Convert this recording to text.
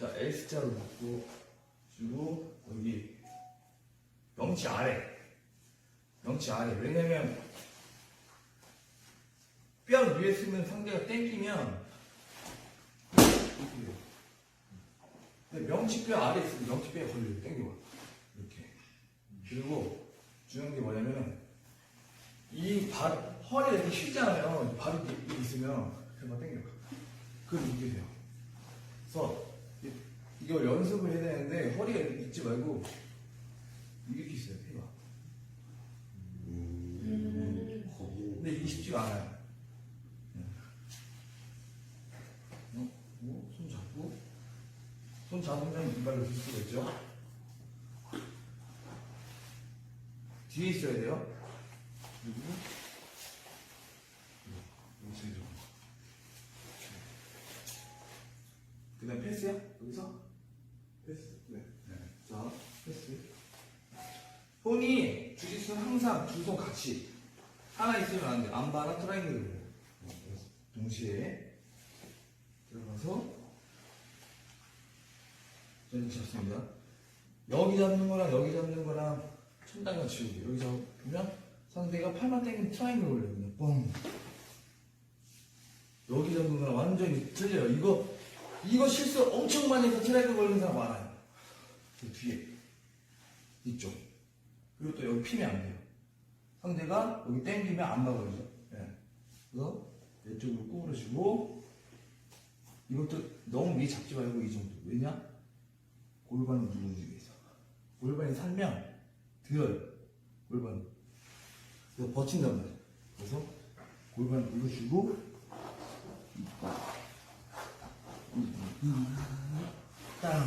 자, S자로 묶고 주고 여기 명치 아래. 명치 아래. 왜냐면 뼈 위에 쓰면 상대가 땡기면 명치뼈 아래 있으면 명치뼈에 걸려요. 땡겨봐. 이렇게. 그리고 중요한 게 뭐냐면은 이 발, 허리가 이렇게 휘잖아요. 발이 있으면 그만 땡겨. 그럼 이렇게 돼요. 이- 이걸 연습을 해야 되는데 허리가 이렇게 있지 말고 이렇게 있어요. 폐가. 근데 이게 쉽지가 않아요. 어? 뭐, 손 잡고 손 잡으면 이발로 들 수가 있죠. 뒤에 있어야 돼요. 그리고 여기 좀. 그다음 패스야? 여기서 패스. 네. 네. 자 패스. 손이 주짓수는 항상 두 손 같이 하나 있으면 안 돼. 안바나 해요. 그래서 동시에 들어가서 저는 잡습니다. 여기 잡는 거랑 여기 잡는 거랑 천장과 치우기. 여기 잡으면 상대가 팔만 땡기면 트라이앵글 올려요. 뻥. 여기 잡는 거랑 완전히 틀려요. 이거 이거 실수 엄청 많이 해서 트라이앵글 걸리는 사람 많아요. 그 뒤에 이쪽. 그리고 또 여기 피면 안 돼요. 상대가 여기 땡기면 안 막아야죠. 예. 그래서 이쪽으로 구부러지고 이것도 너무 위에 잡지 말고 이 정도. 왜냐? 골반을 누르기 위해서. 골반이 살면 들어요. 골반. 그래서 버틴단 말이에요. 그래서 골반 눌러주고 ตั้ง